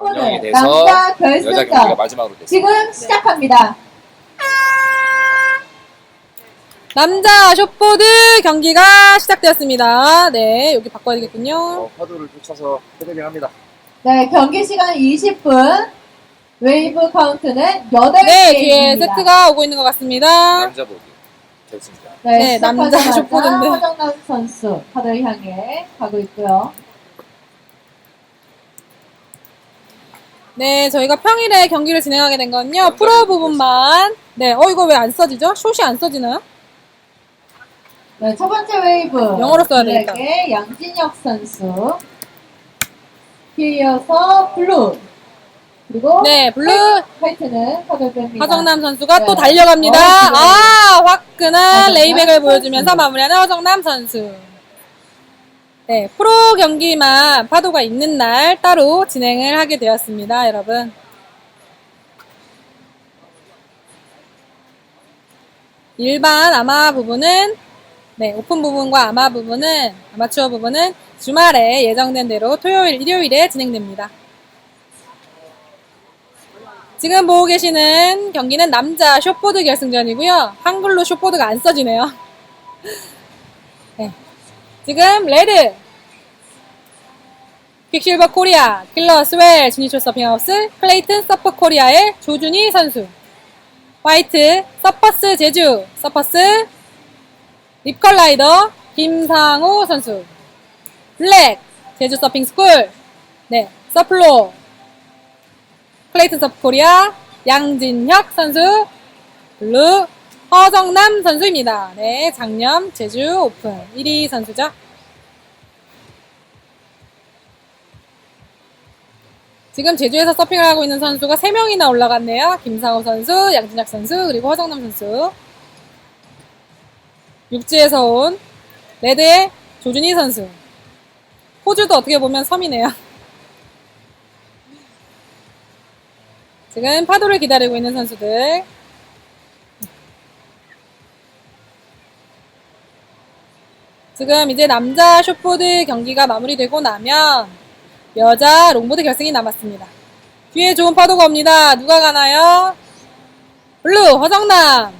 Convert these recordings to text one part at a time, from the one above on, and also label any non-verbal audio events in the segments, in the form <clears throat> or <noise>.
운영이 네, 돼서 남자 여자 경기가 결승전 마지막으로 됐습니다. 지금 시작합니다. 남자 숏보드 경기가 시작되었습니다. 네, 여기 바꿔야 되겠군요. 어, 파도를 쫓아서 패드링 합니다. 네, 경기 시간 20분. 웨이브 카운트는 8개입니다. 네, 뒤에 세트가 오고 있는 것 같습니다. 남자 보기 결승전. 네, 네, 남자 숏보드인데. 허정남 선수 카드를 향해 가고 있고요. 네, 저희가 평일에 경기를 진행하게 된 건요. 프로 부분만. 네, 어, 이거 왜 안 써지죠? 숏이 안 써지나요? 네, 첫 번째 웨이브. 영어로 써야 되겠다. 블랙의 양진혁 선수. 이어서 블루. 그리고 네, 블루 화이트는 카드를 뺍니다. 허정남 선수가 또 네. 달려갑니다. 어, 그래요. 아, 화끈한 허정남 레이백을. 보여주면서 마무리하는 허정남 선수. 네, 프로 경기만 파도가 있는 날 따로 진행을 하게 되었습니다, 여러분. 일반 아마 부분은 네, 오픈 부분과 아마 부분은 아마추어 부분은 주말에 예정된 대로 토요일, 일요일에 진행됩니다. 지금 보고 계시는 경기는 남자 숏보드 결승전이고요. 한글로 숏보드가 안 써지네요. <laughs> 네. 지금 레드. 퀵실버 코리아, 킬러 스웰, 주니쇼 서핑하우스, 클레이튼 서퍼 코리아의 조준희 선수. 화이트, 서퍼스 제주, 서퍼스 립컬라이더 김상호 선수. 블랙, 제주 서핑 스쿨. 네, 서플로. 클레이튼 서프 코리아 양진혁 선수. 블루 허정남 선수입니다. 네, 작년 제주 오픈 1위 선수죠. 지금 제주에서 서핑을 하고 있는 선수가 3명이나 올라갔네요. 김상호 선수, 양진혁 선수, 그리고 허정남 선수. 육지에서 온 레드의 조준희 선수. 호주도 어떻게 보면 섬이네요. <laughs> 지금 파도를 기다리고 있는 선수들. 지금 이제 남자 숏보드 경기가 마무리되고 나면 여자 롱보드 결승이 남았습니다. 뒤에 좋은 파도가 옵니다. 누가 가나요? 블루 허정남.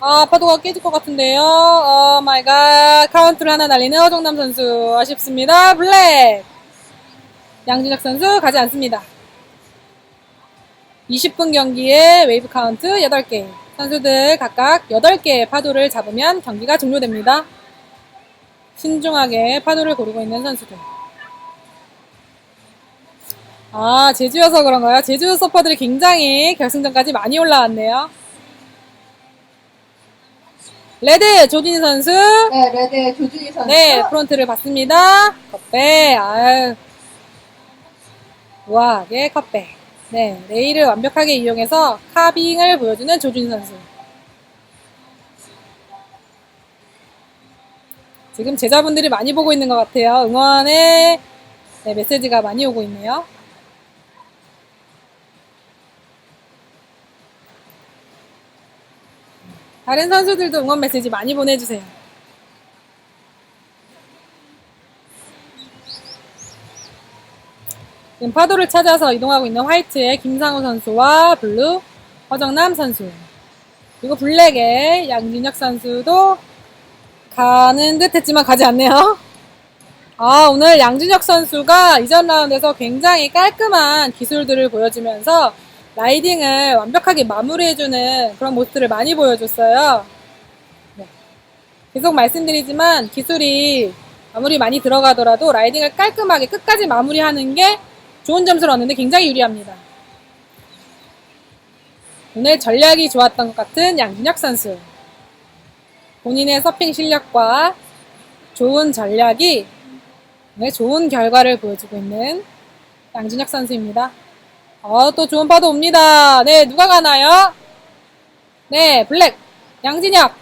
아 파도가 깨질 것 같은데요. 어 마이 갓 카운트를 하나 날리는 허정남 선수 아쉽습니다. 블랙 양진혁 선수 가지 않습니다. 20분 경기에 웨이브 카운트 8개. 선수들 각각 8개의 파도를 잡으면 경기가 종료됩니다. 신중하게 파도를 고르고 있는 선수들. 아, 제주여서 그런가요? 제주 서퍼들이 굉장히 결승전까지 많이 올라왔네요. 레드 조진희 선수. 네, 레드의 조준희 선수. 네, 프론트를 봤습니다. 컵백, 아유. 우아하게 컵백. 네, 레일을 완벽하게 이용해서 카빙을 보여주는 조준 선수. 지금 제자분들이 많이 보고 있는 것 같아요. 응원의 네, 메시지가 많이 오고 있네요. 다른 선수들도 응원 메시지 많이 보내주세요. 지금 파도를 찾아서 이동하고 있는 화이트의 김상우 선수와 블루 허정남 선수 그리고 블랙의 양진혁 선수도 가는 듯 했지만 가지 않네요. 아, 오늘 양진혁 선수가 이전 라운드에서 굉장히 깔끔한 기술들을 보여주면서 라이딩을 완벽하게 마무리해주는 그런 모습들을 많이 보여줬어요. 네. 계속 말씀드리지만 기술이 아무리 많이 들어가더라도 라이딩을 깔끔하게 끝까지 마무리하는 게 좋은 점수를 얻는데 굉장히 유리합니다. 오늘 전략이 좋았던 것 같은 양진혁 선수. 본인의 서핑 실력과 좋은 전략이 오늘 좋은 결과를 보여주고 있는 양진혁 선수입니다. 어, 또 좋은 파도 옵니다. 네, 누가 가나요? 네, 블랙. 양진혁.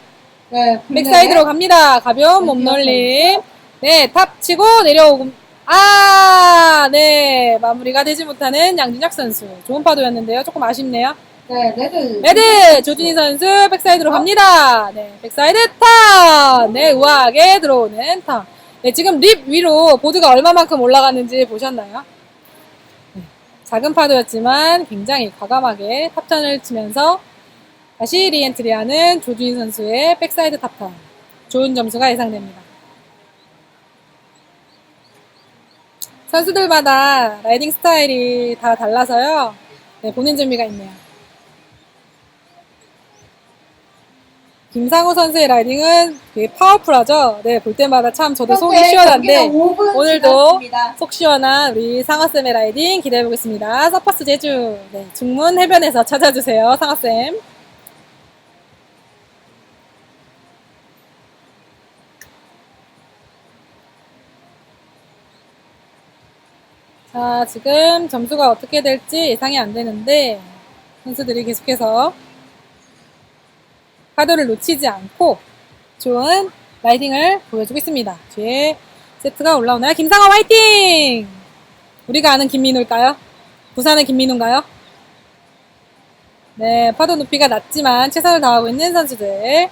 네, 백사이드로 갑니다. 가벼운 몸놀림. 네, 탑 치고 내려오고. 아, 네. 마무리가 되지 못하는 양진혁 선수. 좋은 파도였는데요. 조금 아쉽네요. 네, 레드. 레드! 조준희 선수 백사이드로 갑니다. 네, 백사이드 턴! 네, 우아하게 들어오는 턴. 네, 지금 립 위로 보드가 얼마만큼 올라갔는지 보셨나요? 작은 파도였지만 굉장히 과감하게 탑턴을 치면서 다시 리엔트리하는 조준희 선수의 백사이드 탑턴. 좋은 점수가 예상됩니다. 선수들마다 라이딩 스타일이 다 달라서요. 네, 보는 재미가 있네요. 김상호 선수의 라이딩은 되게 파워풀하죠. 네, 볼 때마다 참 저도 속이 시원한데 경기가 5분 오늘도 지났습니다. 속 시원한 우리 상어쌤의 라이딩 기대해 보겠습니다. 서퍼스 제주 네, 중문 해변에서 찾아주세요. 상어쌤. 자, 지금 점수가 어떻게 될지 예상이 안 되는데 선수들이 계속해서 파도를 놓치지 않고 좋은 라이딩을 보여주고 있습니다. 뒤에 세트가 올라오나요? 김상호 화이팅! 우리가 아는 김민우일까요? 부산의 김민우인가요? 네, 파도 높이가 낮지만 최선을 다하고 있는 선수들.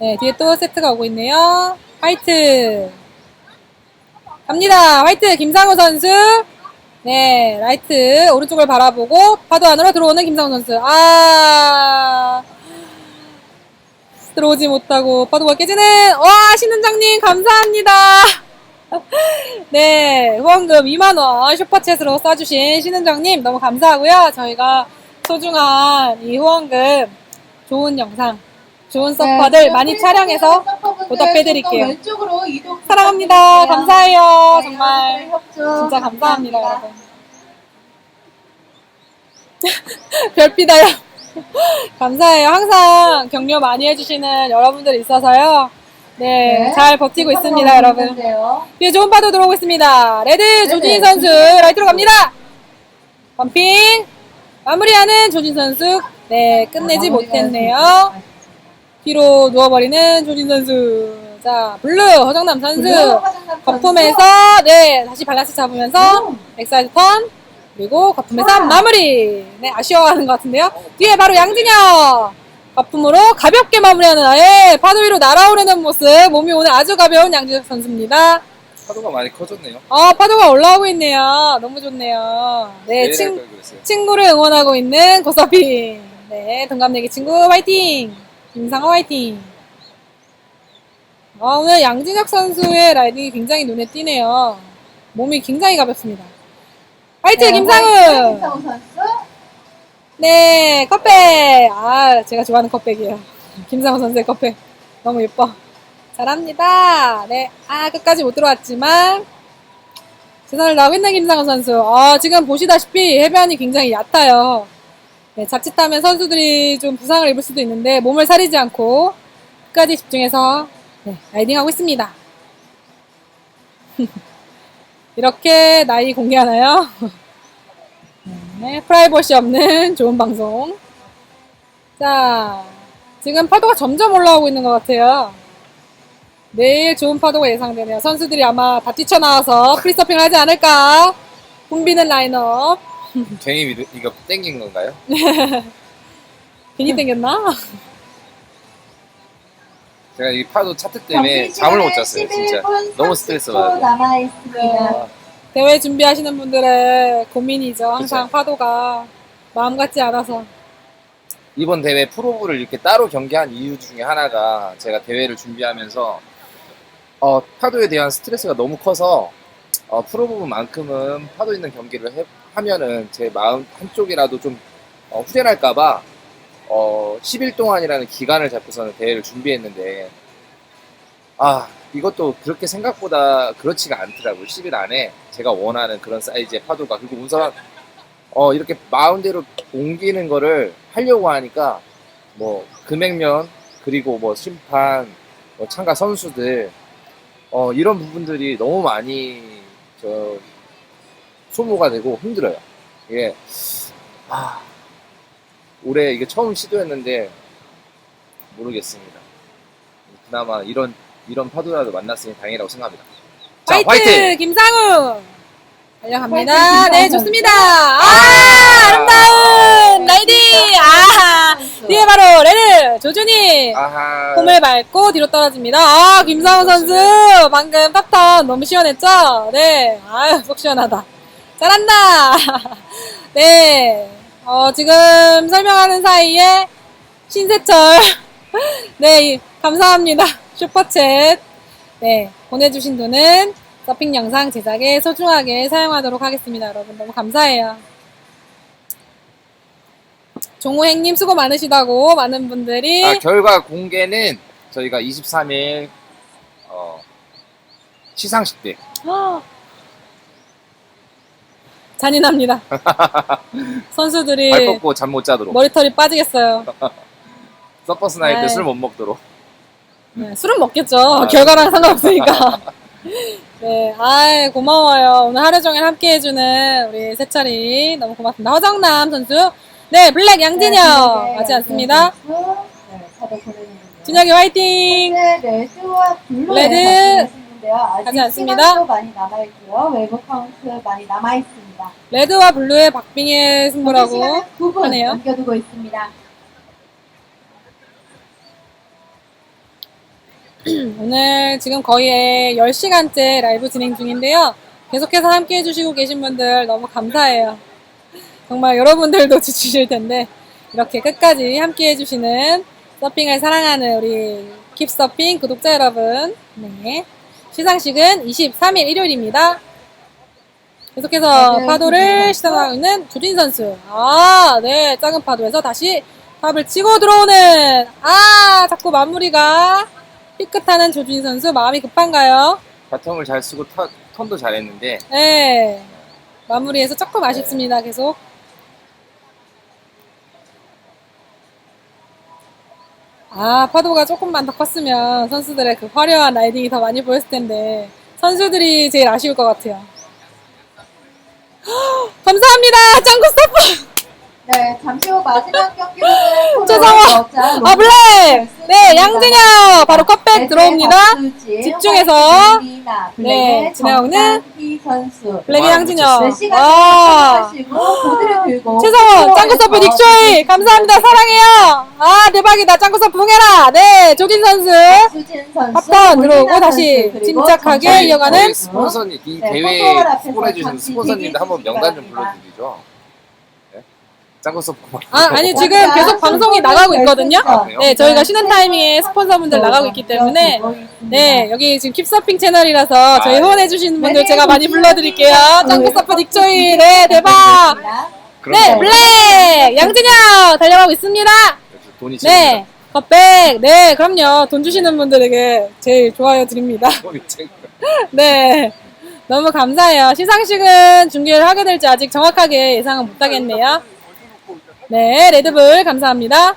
네, 뒤에 또 세트가 오고 있네요. 화이트! 갑니다! 화이트! 김상호 선수! 네, 라이트, 오른쪽을 바라보고 파도 안으로 들어오는 김상호 선수. 아, 들어오지 못하고 파도가 깨지는 와 신은장님 감사합니다. <laughs> 네 후원금 2만원 슈퍼챗으로 쏴주신 신은장님 너무 감사하고요. 저희가 소중한 이 후원금 좋은 영상 좋은 서퍼들 네, 많이 촬영해서 보답해드릴게요. 사랑합니다. 감사해요. 네, 정말 협조 진짜 감사합니다. 여러분. <laughs> 별피다요. <laughs> 감사해요. 항상 격려 많이 해주시는 여러분들 있어서요. 네, 네, 잘 버티고 있습니다, 여러분. 뒤에 좋은 파도 들어오고 있습니다. 레드 조진 선수 라이트로 갑니다. 펌핑 마무리하는 조진 선수. 네, 끝내지 아, 못했네요. 뒤로 누워버리는 조진 선수. 자, 블루 허정남 선수. 블루 거품에서 네 다시 밸런스 잡으면서 음. 백사이드 턴 그리고 거품에서 와. 마무리 네 아쉬워하는 것 같은데요 뒤에 바로 양진혁 거품으로 가볍게 마무리하는 아예 파도 위로 날아오르는 모습 몸이 오늘 아주 가벼운 양진혁 선수입니다 파도가 많이 커졌네요. 아 파도가 올라오고 있네요 너무 좋네요 네 친. 친구를 응원하고 있는 고서핑 네 동갑내기 친구 화이팅 김상호 화이팅 아, 오늘 양진혁 선수의 라이딩이 굉장히 눈에 띄네요. 몸이 굉장히 가볍습니다. 화이팅 네, 김상우! 김상우 선수. 네, 컵백! 아, 제가 좋아하는 컵백이에요. 김상우 선수의 컵백. 너무 예뻐. 잘합니다. 네, 아, 끝까지 못 들어왔지만, 최선을 다하고 있는 김상우 선수. 아, 지금 보시다시피 해변이 굉장히 얕아요. 네, 자칫하면 선수들이 좀 부상을 입을 수도 있는데, 몸을 사리지 않고, 끝까지 집중해서, 네, 라이딩하고 있습니다. <laughs> 이렇게 나이 공개하나요? <laughs> 네, 프라이버시 없는 좋은 방송. 자, 지금 파도가 점점 올라오고 있는 것 같아요. 내일 좋은 파도가 예상되네요. 선수들이 아마 다 뛰쳐나와서 프리서핑을 하지 않을까. 붐비는 라인업. <laughs> 괜히 미- 이거 땡긴 건가요? <laughs> 괜히 땡겼나? <laughs> 제가 이 파도 차트 때문에 잠을 못 잤어요, 진짜. 너무 스트레스 받아요. 남아 있습니다. 대회 준비하시는 분들의 고민이죠. 항상 그쵸. 파도가 마음 같지 않아서. 이번 대회 프로부를 이렇게 따로 경기한 이유 중에 하나가 제가 대회를 준비하면서 어, 파도에 대한 스트레스가 너무 커서 어, 프로부만큼은 파도 있는 경기를 해- 하면은 제 마음 한쪽이라도 좀 어, 후련할까봐 어, 10일 동안이라는 기간을 잡고서는 대회를 준비했는데 아 이것도 그렇게 생각보다 그렇지가 않더라고요. 10일 안에 제가 원하는 그런 사이즈의 파도가 그리고 우선 어, 이렇게 마음대로 옮기는 거를 하려고 하니까 뭐 금액면 그리고 뭐 심판 뭐 참가 선수들 어, 이런 부분들이 너무 많이 저 소모가 되고 힘들어요. 이게 아, 올해 이게 처음 시도했는데 모르겠습니다. 그나마 이런 이런 파도라도 만났으니 다행이라고 생각합니다. 자, 화이트! 화이팅! 김상우! 달려갑니다. 화이팅, 네, 좋습니다. 아, 아름다운 라이딩! 아, 뒤에 바로 레드, 조준이! 홈을 밟고 뒤로 떨어집니다. 아, 김상우 선수! 방금 탑턴 너무 시원했죠? 네. 아유, 속 시원하다. 잘한다! <laughs> 네. 어, 지금 설명하는 사이에 신세철. <laughs> 네, 이- 감사합니다. 슈퍼챗. 네, 보내주신 돈은 서핑 영상 제작에 소중하게 사용하도록 하겠습니다. 여러분, 너무 감사해요. 종호행님 수고 많으시다고 많은 분들이 아, 결과 공개는 저희가 23일 어, 시상식 때 아, 잔인합니다. 선수들이 발 뻗고 잠 못 자도록 머리털이 빠지겠어요. 서퍼스 나이트 아이. 술 못 먹도록 네, 술은 먹겠죠. 아, 결과랑 상관없으니까. 네, 아이, 고마워요. 오늘 하루 종일 함께 해주는 우리 세철이 너무 고맙습니다. 허정남 선수. 네, 블랙 양진혁. 맞지 않습니다. 네. 진혁이 화이팅! 네, 레드와 블루의 레드. 레드 아직 하지 않습니다. 시간도 많이 남아있고요. 외부 카운트 많이 남아있습니다. 레드와 블루의 박빙의 승부라고. 시간은 9분 하네요. 남겨두고 있습니다. <clears throat> 오늘 지금 거의 10시간째 라이브 진행 중인데요. 계속해서 함께 해주시고 계신 분들 너무 감사해요. 정말 여러분들도 <laughs> 지치실 텐데, 이렇게 끝까지 함께 해주시는 서핑을 사랑하는 우리 킵서핑 구독자 여러분. 네. 시상식은 23일 일요일입니다. 계속해서 네, 파도를 조진 시작하고 있는 조진 선수. 아, 네. 작은 파도에서 다시 탑을 치고 들어오는, 아, 자꾸 마무리가 삐끗하는 조준 선수 마음이 급한가요? 바텀을 잘 쓰고 터- 턴도 잘했는데 네. 마무리해서 조금 아쉽습니다, 계속. 아, 파도가 조금만 더 컸으면 선수들의 그 화려한 라이딩이 더 많이 보였을 텐데, 선수들이 제일 아쉬울 것 같아요. 헉, <gasps> 감사합니다! 짱구 스토프! 네, 잠시 후 마지막 경기는 <laughs> 죄송해요. 아, 블랙! 네, 양진혁! 바로 컷백 들어옵니다. 집중해서 네, 지나오는 이 선수. 블랙의 와, 양진혁. 네, 시간 와. 하시고 보드를 들고 최성원, 짱구 서프 닉쇼이! 감사합니다, 사랑해요! 아, 대박이다, 짱구 서프 흥해라! 네, 조진 선수! 수진 선수, 합판 골리나 들어오고 다시 침착하게 이어가는. 스폰서님 이 네, 대회 포토월 앞에서 후원해주신 잠시 스폰서님들 한번 명단 좀. 불러드리죠. 네? 짱구 서퍼 아, 아니, 지금 자, 계속 방송이 나가고 있거든요? 아, 그래요? 네, 저희가 쉬는 타이밍에 스폰서분들 나가고 있기 때문에, 네, 여기 지금 킵서핑 채널이라서 저희 아, 후원해주시는 분들 네, 제가 많이 네, 불러드릴게요. 네, 짱구 서프 네, 닉쇼이! 네, 대박! 네, 그럼 블랙! 양진혁! 달려가고 있습니다! 돈이 네, 컷백! 네, 그럼요. 돈 주시는 분들에게 제일 좋아요 드립니다. 돈이 <laughs> 네. 너무 감사해요. 시상식은 중계를 하게 될지 아직 정확하게 예상은 못 하겠네요. 네, 레드불 감사합니다.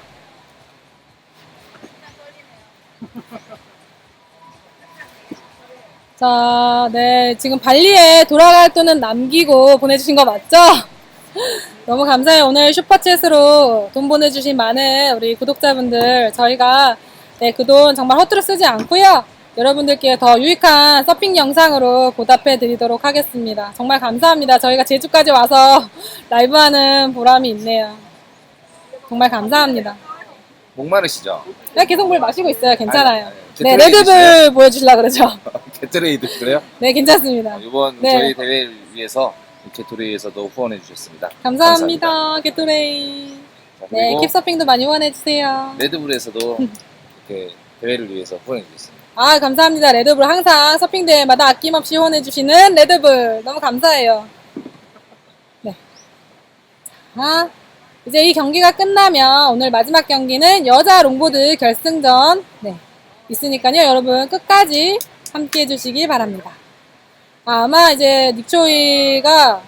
자, 네, 지금 발리에 돌아갈 돈은 남기고 보내주신 거 맞죠? <laughs> 너무 감사해요. 오늘 슈퍼챗으로 돈 보내주신 많은 우리 구독자분들, 저희가 네, 그 돈 정말 허투루 쓰지 않고요. 여러분들께 더 유익한 서핑 영상으로 보답해 드리도록 하겠습니다. 정말 감사합니다. 저희가 제주까지 와서 <laughs> 라이브 하는 보람이 있네요. 정말 감사합니다. 목마르시죠? 네, 계속 물 마시고 있어요. 괜찮아요. 아니, 아니, 네, 레드불 보여주려고 그러죠. <laughs> 게토레이드 그래요? 네, 괜찮습니다. 이번 네. 저희 대회를 위해서 게토레이에서도 후원해 주셨습니다. 감사합니다. 게토레이. 자, 네, 킵서핑도 많이 후원해 주세요. 레드불에서도 <laughs> 이렇게 대회를 위해서 후원해 주셨습니다. 아, 감사합니다. 레드불 항상 서핑 대회마다 아낌없이 후원해 주시는 레드불. 너무 감사해요. 네. 자, 이제 이 경기가 끝나면 오늘 마지막 경기는 여자 롱보드 결승전. 네. 있으니까요. 여러분 끝까지 함께 해주시기 바랍니다. 아, 아마 이제 닉초이가,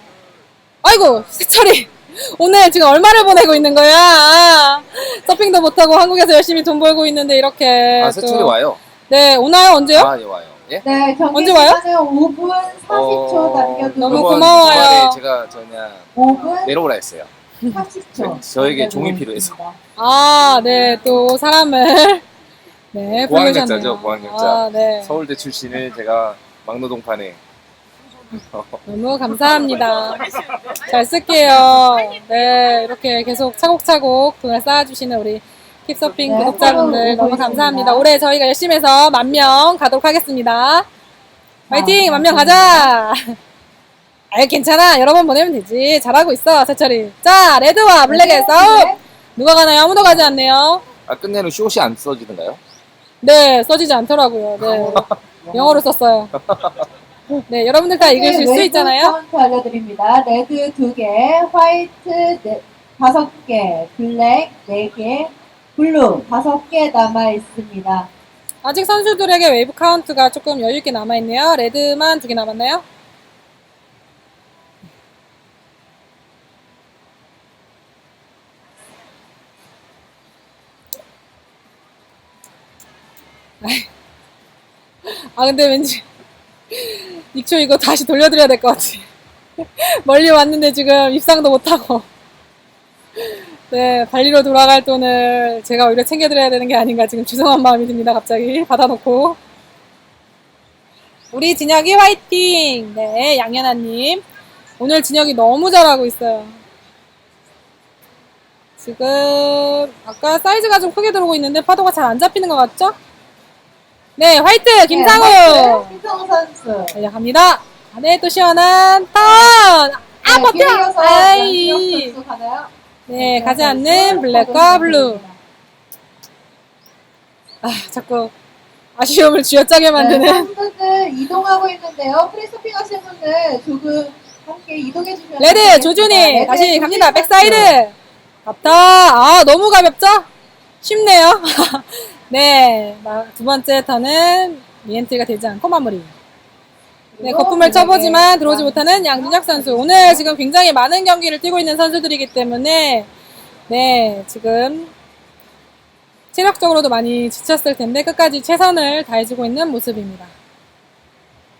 아이고, 세철이. <laughs> 오늘 지금 얼마를 보내고 있는 거야? 아, 서핑도 못하고 한국에서 열심히 돈 벌고 있는데 이렇게. 아, 또- 세출이 와요. 네, 오나요? 언제요? 아, 예, 와요. 예? 네, 경기 언제 와요? 시간은 5분 40초 어, 남겨두고 너무 고마워요. 주말에 제가 저냐 5분 내려오라 했어요. 30초. 저- 저에게 종이 필요해서. 아, 네, 또 사람을 <laughs> 네, 고학력자죠. 고학력자. 아, 네. 서울대 출신을 제가 막노동판에 <laughs> 너무 감사합니다. 잘 쓸게요. 네, 이렇게 계속 차곡차곡 돈을 쌓아주시는 우리 킵서핑 네, 구독자분들 너무 감사합니다. 올해 저희가 열심히 해서 만 명 가도록 하겠습니다. 화이팅! 만 명 가자! 아이, 괜찮아. 여러 번 보내면 되지. 잘하고 있어, 세철이. 자, 레드와 블랙의 싸움. 누가 가나요? 아무도 가지 않네요. 아, 끝내는 숏이 안 써지던가요? 네, 써지지 않더라고요. 네. <laughs> 영어로 썼어요. 네, 여러분들 다 읽으실 수 있잖아요. 카운트 알려드립니다. 레드 두 개, 화이트 네, 다섯 개, 블랙 네 개, 블루 다섯 개 남아 있습니다. 아직 선수들에게 웨이브 카운트가 조금 여유있게 남아있네요. 레드만 두 개 남았나요? <laughs> 아, 근데 왠지, 익초 이거 다시 돌려드려야 될 것 같아. <laughs> 멀리 왔는데 지금 입상도 못하고. 네, 발리로 돌아갈 돈을 제가 오히려 챙겨드려야 되는 게 아닌가 지금 죄송한 마음이 듭니다. 갑자기 받아놓고. 우리 진혁이 화이팅! 네, 양현아님. 오늘 진혁이 너무 잘하고 있어요. 지금 아까 사이즈가 좀 크게 들어오고 있는데 파도가 잘 안 잡히는 것 같죠? 네, 화이트! 김상우! 네, 화이트, 김상우 선수. 달려갑니다. 안에 또 시원한 턴! 아, 네, 버텨! 아이! 선수 가나요? 네, 가지 않는 블랙과 블루. 아, 자꾸 아쉬움을 쥐어짜게 네, 만드는. 선수들 이동하고 있는데요. 프리스핑 하신 분들 조금 함께 이동해 주시면 레드. 조준이. 레드, 다시 갑니다. 백사이드. 갔다. 아, 너무 가볍죠? 쉽네요. <laughs> 네, 마- 두 번째 턴은 리엔트가 되지 않고 마무리. 네, 거품을 쳐보지만 들어오지 왕- 못하는 양준혁 선수. 오늘 지금 굉장히 많은 경기를 뛰고 있는 선수들이기 때문에, 네, 지금 체력적으로도 많이 지쳤을 텐데 끝까지 최선을 다해주고 있는 모습입니다.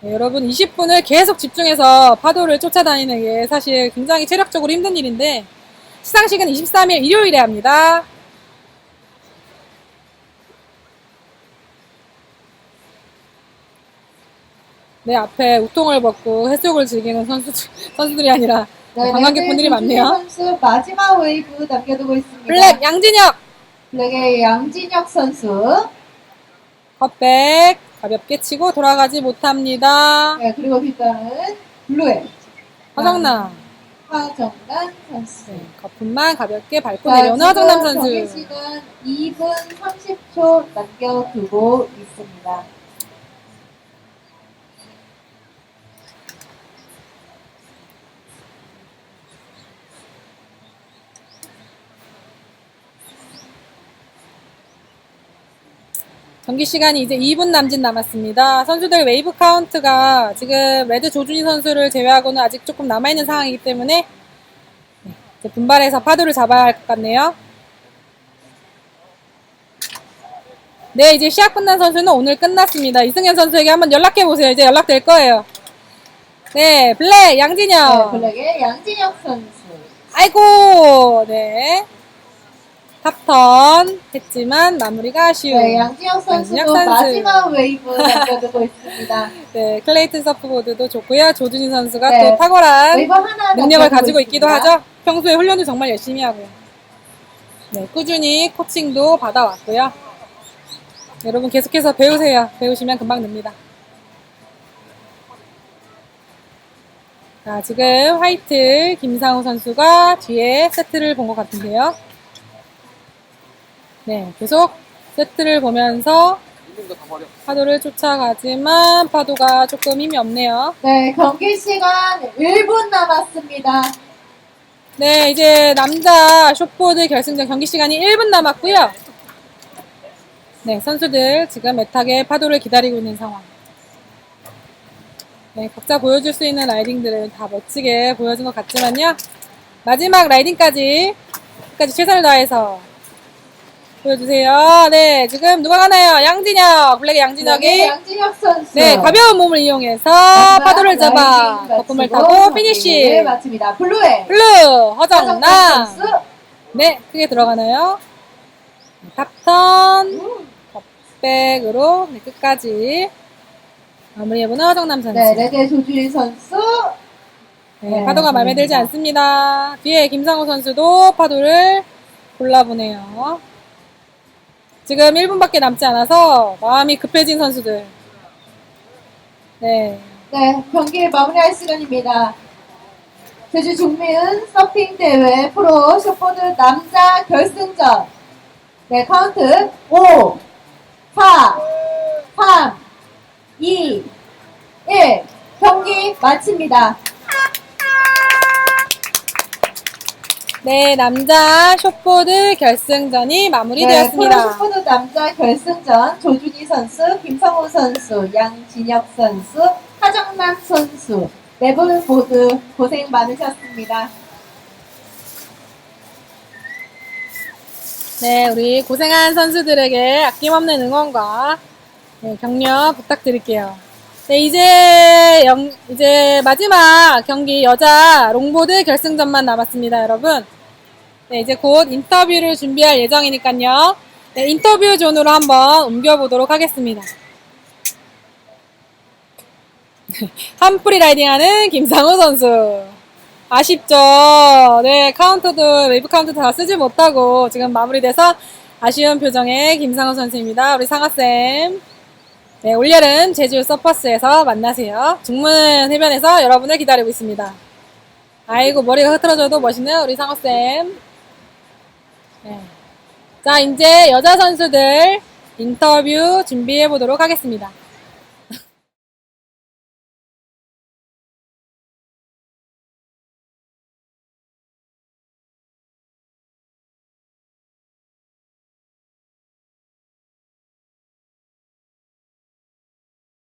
네, 여러분 20분을 계속 집중해서 파도를 쫓아다니는 게 사실 굉장히 체력적으로 힘든 일인데 시상식은 23일 일요일에 합니다. 네, 앞에 우통을 벗고 해수욕을 즐기는 선수, 선수들이 아니라 네, 관광객분들이 레드, 많네요. 선수 마지막 웨이브 남겨두고 있습니다. 블랙 양진혁! 블랙의 양진혁 선수. 컵백 가볍게 치고 돌아가지 못합니다. 네, 그리고 뒷단은 블루의 화정남. 화정남 선수. 네, 거품만 가볍게 밟고 자, 내려오는 화정남 지금 경기 선수. 시간 2분 30초 남겨두고 있습니다. 경기 시간이 이제 2분 남짓 남았습니다. 선수들 웨이브 카운트가 지금 레드 조준희 선수를 제외하고는 아직 조금 남아있는 상황이기 때문에 네, 이제 분발해서 파도를 잡아야 할 것 같네요. 네, 이제 시합 끝난 선수는 오늘 끝났습니다. 이승현 선수에게 한번 연락해보세요. 이제 연락될 거예요. 네, 블랙, 네, 양진영. 블랙의 양진혁 선수. 아이고, 네. 탑턴 했지만 마무리가 아쉬운. 네, 양진혁 선수도 양진혁 선수. 마지막 웨이브 남겨두고 있습니다. <laughs> 네, 클레이튼 서프보드도 좋고요. 조준희 선수가 네. 또 탁월한 웨이브 하나 능력을 가지고 있기도 있습니다. 하죠. 평소에 훈련도 정말 열심히 하고요. 네, 꾸준히 코칭도 받아왔고요. 여러분 계속해서 배우세요. 배우시면 금방 늡니다. 자, 지금 화이트 김상우 선수가 뒤에 세트를 본 것 같은데요. 네, 계속 세트를 보면서 파도를 쫓아가지만 파도가 조금 힘이 없네요. 네, 경기 시간 1분 남았습니다. 네, 이제 남자 숏보드 결승전 경기 시간이 1분 남았고요. 네, 선수들 지금 애타게 파도를 기다리고 있는 상황. 네, 각자 보여줄 수 있는 라이딩들은 다 멋지게 보여준 것 같지만요. 마지막 라이딩까지 끝까지 최선을 다해서 보여주세요. 네, 지금 누가 가나요? 양진혁, 블랙의 네, 양진혁이 양진혁 선수. 네, 가벼운 몸을 이용해서 마지막 파도를 잡아 거품을 타고 피니쉬. 마칩니다. 블루의 블루, 화정남 허정남. 선수. 네, 크게 들어가나요? 네, 탑턴, 백으로 네, 끝까지 마무리해보는 허정남 선수. 네, 레드 조주희 선수. 네, 네, 파도가 마음에 들지. 않습니다. 뒤에 김상우 선수도 파도를 골라보네요. 지금 1분밖에 남지 않아서 마음이 급해진 선수들. 네, 네, 경기를 마무리할 시간입니다. 제주 중미은 서핑 대회 프로 숏보드 남자 결승전. 네, 카운트 5, 4, 3, 2, 1. 경기 마칩니다. 네, 남자 숏보드 결승전이 네, 마무리되었습니다. 프로 숏보드 남자 결승전 조준희 선수, 김성우 선수, 양진혁 선수, 하정남 선수 네 분 모두 고생 많으셨습니다. 네, 우리 고생한 선수들에게 아낌없는 응원과 네, 격려 부탁드릴게요. 네, 이제 영, 이제 마지막 경기 여자 롱보드 결승전만 남았습니다, 여러분. 네, 이제 곧 인터뷰를 준비할 예정이니까요. 네, 인터뷰 존으로 한번 옮겨보도록 하겠습니다. <laughs> 한풀이 라이딩하는 김상우 선수. 아쉽죠. 네, 카운터도, 웨이브 카운터도 다 쓰지 못하고 지금 마무리돼서 아쉬운 표정의 김상우 선수입니다. 우리 상아쌤. 네, 올여름 제주 서퍼스에서 만나세요. 중문 해변에서 여러분을 기다리고 있습니다. 아이고, 머리가 흐트러져도 멋있는 우리 상아쌤. 네. 자, 이제 여자 선수들 인터뷰 준비해 보도록 하겠습니다.